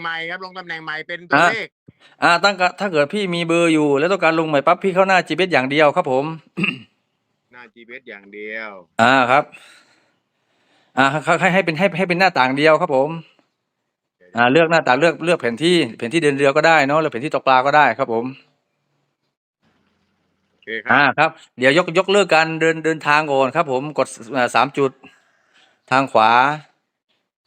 ใหม่ครับลงตำแหน่งใหม่เป็นตัวอะเลขอ่าตั้งกะถ้าเกิดพี่มีเบอร์อยู่ แล้วต้องการลงใหม่ปั๊บพี่เข้าหน้า GPS อย่างเดียวครับผม หน้า GPS อย่างเดียว อ่าครับ อ่าให้ให้ให้เป็นให้ให้เป็นหน้าต่างเดียวครับผม อ่า เลือกหน้าต่างเลือกเลือกแผนที่แผนที่เดินเรือก็ได้เนาะหรือแผนที่ตกปลาก็ได้ครับผมโอเคครัอ่าบครับ เดี๋ยวยกยกเลิกการเดินเดินทางก่อนครับผมกดอ่าสามจุดทางขวา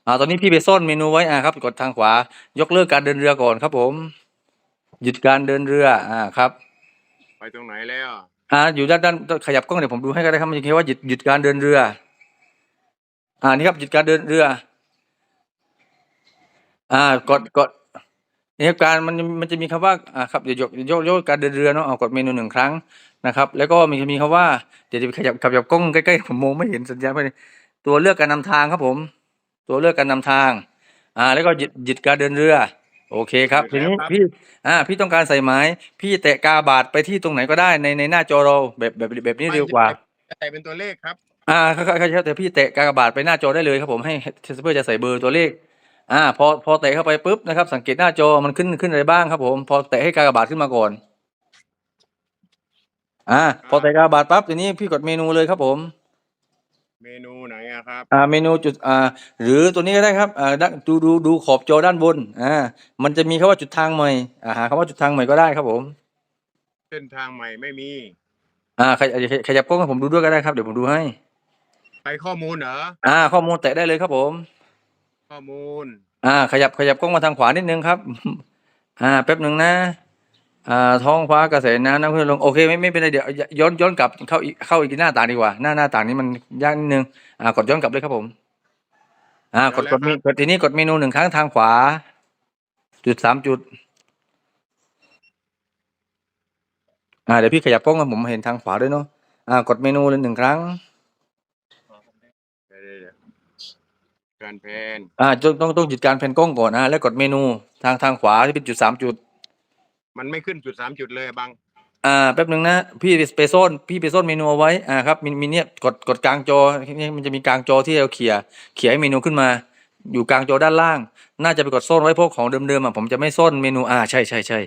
อ่าตอนนี้พี่ไปซ่อนเมนูไว้อ่าครับ กดทางขวายกเลิกการเดินเรือก่อนครับผม หยุดการเดินเรืออ่าครับไปตรงไหนแล้วอ่าอยู่ด้านด้านขยับกล้องเดี๋ยวผมดูให้ก็ได้ครับมันจะเขียนว่าหยุดหยุดการเดินเรือ อ่านี่ครับหยุดการเดินเรือ อ่ากดกดนี่ครับการมันมันจะมีคำว่าอ่าครับเดี๋ยวยกยกยกการเดินเรือเนาะเอากดเมนูหนึ่งครั้งนะครับ แล้วก็มีมีคำว่าเดี๋ยวจะขยับขยับกล้องใกล้ๆผมมองไม่เห็นสัญญาณไปตัวเลือกการนำทางครับผม ตัวเลือกการนำทาง อ่า แล้วก็หยุดหยุดการเดินเรือ โอเคครับทีนี้พี่ อ่า พี่ต้องการใส่ไม้ พี่แตะกาบาดไปที่ตรงไหนก็ได้ในในหน้าจอเราแบบแบบแบบนี้เร็วกว่าใส่เป็นตัวเลขครับ อ่าครับครับครับแต่พี่เตะกากบาทไปหน้าจอได้เลยครับผมให้เทสเปอร์จะใส่เบอร์ตัวเลข อ่า พอพอเตะเข้าไปปุ๊บนะครับ สังเกตหน้าจอมันขึ้นขึ้นอะไรบ้างครับผม พอเตะให้กากบาทขึ้นมาก่อน อ่า พอเตะกากบาทปั๊บทีนี้พี่กดเมนูเลยครับผม เมนูไหน อะครับ อ่าเมนูจุดอ่าหรือตัวนี้ก็ได้ครับอ่าด้านดูดูดูขอบจอด้านบนอ่ามันจะมีคำว่าจุดทางใหม่อ่าหาคำว่าจุดทางใหม่ก็ได้ครับผมเส้นทางใหม่ไม่มี อ่าขยับขยับกล้องให้ผมดูด้วยก็ได้ครับเดี๋ยวผมดูให้ ไปข้อมูลเหรอ อ่า ข้อมูลแตะได้เลยครับผม ข้อมูล อ่า ขยับขยับกล้องมาทางขวานิดนึงครับ อ่าแป๊บหนึ่งนะอ่า ท้องฟ้ากระแสน้ำน้ำขึ้นลงโอเคไม่ไม่เป็นไรเดี๋ยวย้อนย้อนกลับเข้าอีกเข้าอีกหน้าต่างดีกว่า หน้าหน้าต่างนี้มันยากนิดนึงอ่ากดย้อนกลับเลยครับผม อ่ากดกดเมกดทีนี้กดเมนูหนึ่งครั้งทางขวา จุดสามจุด อ่าเดี๋ยวพี่ขยับกล้องให้ผมเห็นทางขวาด้วยเนาะอ่ากดเมนูเลยหนึ่งครั้งเดี๋ยวเดี๋ยวการแพนอ่าต้องต้องต้องหยุดการแพนกล้องก่อนนะแล้วกดเมนูทางทางขวาที่เป็นจุดสามจุด มันไม่ขึ้นจุดสามจุดเลยอะบังอ่าแป๊บหนึ่งนะพี่ไปโซนพี่ไปโซนเมนูเอาไว้อ่าครับมีมีเนี่ยกดกดกลางจอนี่มันจะมีกลางจอที่เราเขี่ยเขี่ยให้เมนูขึ้นมา อยู่กลางจอด้านล่าง น่าจะไปกดโซนไว้เพราะของเดิมๆอะผมจะไม่โซนเมนูอ่าใช่ใช่ใช่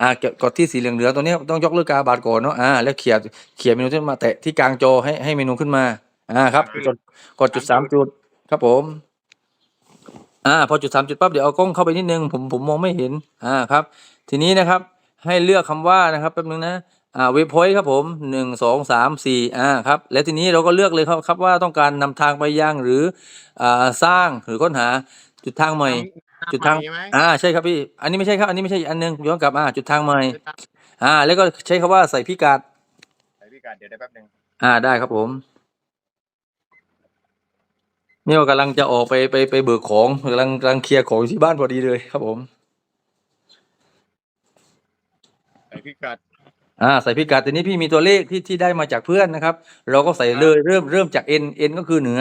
อ่ากดกดที่สีเหลืองๆตัวเนี้ยต้องยกเลิกกาบาดก่อนเนาะอ่าแล้วเขี่ยเขี่ยเมนูขึ้นมาแตะที่กลางจอให้ให้เมนูขึ้นมาอ่าครับกดกดจุดสามจุดครับผมอ่าพอจุดสามจุดปั๊บเดี๋ยวเอากล้องเข้าไปนิดนึงผมผมมองไม่เห็นอ่าครับ ทีนี้นะครับให้เลือกคำว่านะครับแป๊บนึงนะอ่าเว็บพอยต์ครับผมหนึ่งสองสามสี่อ่าครับแล้วทีนี้เราก็เลือกเลยครับครับว่าต้องการนำทางไปยังหรืออ่าสร้างหรือค้นหาจุดทางใหม่ จุดทางใช่ไหมอ่าใช่ครับพี่ อันนี้ไม่ใช่ครับ อันนี้ไม่ใช่อีกอันหนึงย้อนกลับอ่าจุดทางใหม่อ่า แล้วก็ใช้คำว่าใส่พิกัดใส่พิกัดเดี๋ยวได้แป๊บหนึงอ่าได้ครับผมนี่ว่ากำลังจะออกไปไปไปเบิกของกำลังกำลังเคลียร์ของที่บ้านพอดีเลยครับผม ใส่ พิกัดอ่าใส่พิกัดทีนี้พี่มีตัวเลขที่ที่ได้มาจากเพื่อนนะครับ เราก็ใส่เลยเริ่มเริ่มจาก n n ก็คือเหนือ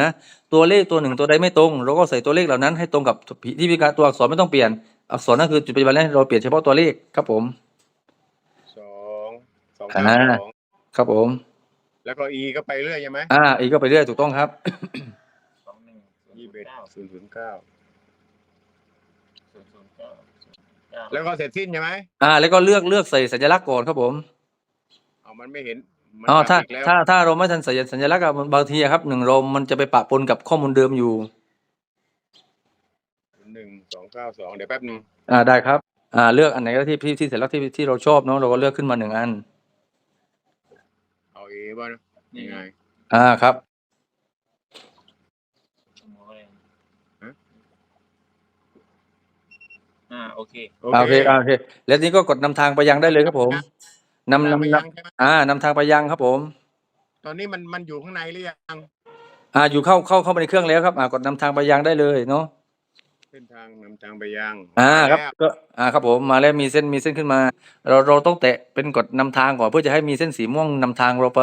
ตัวเลขตัวหนึ่งตัวใดไม่ตรง เราก็ใส่ตัวเลขเหล่านั้นให้ตรงกับที่พิกัดตัวอักษรไม่ต้องเปลี่ยน อักษรนั่นคือจุดปัจจุบันนี้เราเปลี่ยนเฉพาะตัวเลขครับผมสองสองอ่าเก้าสองครับผม แล้วก็ e ก็ไปเรื่อยใช่ไหมอ่าอีกก็ไปเรื่อยถูกต้องครับสองหนึ่งศูนยี่ย์สิบเอ็ดเก้าศูนย์ศูนย์เก้าศูนย์ศูนย์เก้าศูนย์เก้า แล้วก็เสร็จสิ้นใช่ไหมอ่า แล้วก็เลือกเลือกใส่สัญลักษณ์ก่อนครับผมเอามันไม่เห็นมันอ๋อถ้าดับอีกแล้วถ้าถ้าเราไม่ทันใส่สัญลักษณ์อะบางทีอะครับหนึ่งเรามันจะไปปะปนกับข้อมูลเดิมอยู่ หนึ่งสองเก้าสองเดี๋ยวแป๊บหนึงอ่าได้ครับ อ่าเลือกอันไหนก็ที่ที่ที่สัญลักษณ์ที่ที่เราชอบเนาะเราก็เลือกขึ้นมาหนึ่งอัน เอา e บ้างนะยังไง อ่าครับ ชั่วโมงเลยฮะ อ่าโอเค โออ่าโอเคเคอ่าโอเคแล้วทีนี้ก็กดนำทางไปยังได้เลยครับผมนำนำไปนำยันงใช่ไหมำอ่านำทางไปยังครับผม ตอนนี้มันมันอยู่ข้างในหรือยังอ่าอยู่เข้าเข้าเข้ามาในเครื่องแล้วครับ อ่ากดนำทางไปยังได้เลยเนาะเส้นทางนำทางไปยัง อ่าครับแล้วก็อ่าครับผมมาแล้วมีเส้นมีเส้นขึ้นมา เราเราต้องแตะเป็นกดนำทางก่อนเพื่อจะให้มีเส้นสีม่วงนำทางเราไป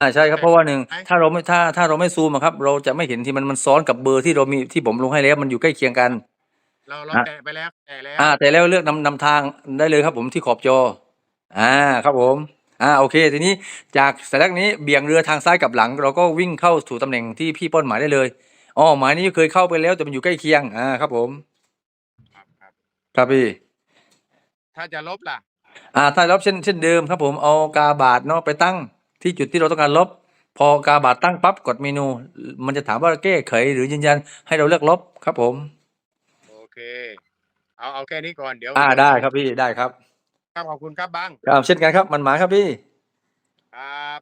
อ่าใช่ครับเพราะว่าหนึ่งถ้าเราไม่ถ้าถ้าเราไม่ซูมอะครับ เราจะไม่เห็นที่มันมันซ้อนกับเบอร์ที่เรามีที่ผมลงให้แล้วมันอยู่ใกล้เคียงกัน เราเราอะแตะไปแล้วแตะแล้วอ่า แต่แล้วเลือกนำนำทางได้เลยครับผมที่ขอบจอ อ่าครับผม อ่าโอเค ทีนี้จากสัญลักษณ์นี้เบี่ยงเรือทางซ้ายกับหลัง เราก็วิ่งเข้าสู่ตำแหน่งที่พี่เป้อนหมายได้เลยอ๋อหมายนี้เคยเข้าไปแล้วแต่มันอยู่ใกล้เคียงอ่าครับผมครับครับครับพี่ ถ้าจะลบล่ะ อ่าถ้าลบเช่นเช่นเดิมครับผมเอากาบาทเนาะไปตั้งที่จุดที่เราต้องการลบ พอกาบาทตั้งปั๊บกดเมนู มันจะถามว่าแก้ไขหรือยืนยันให้เราเลือกลบครับผมโอ เอาเอาแค่นี้ก่อนเดี๋ยวอ่าได้ครับพี่ได้ครับ ครับขอบคุณครับบังครับเช่นกันครับมันหมาครับพี่ ครับ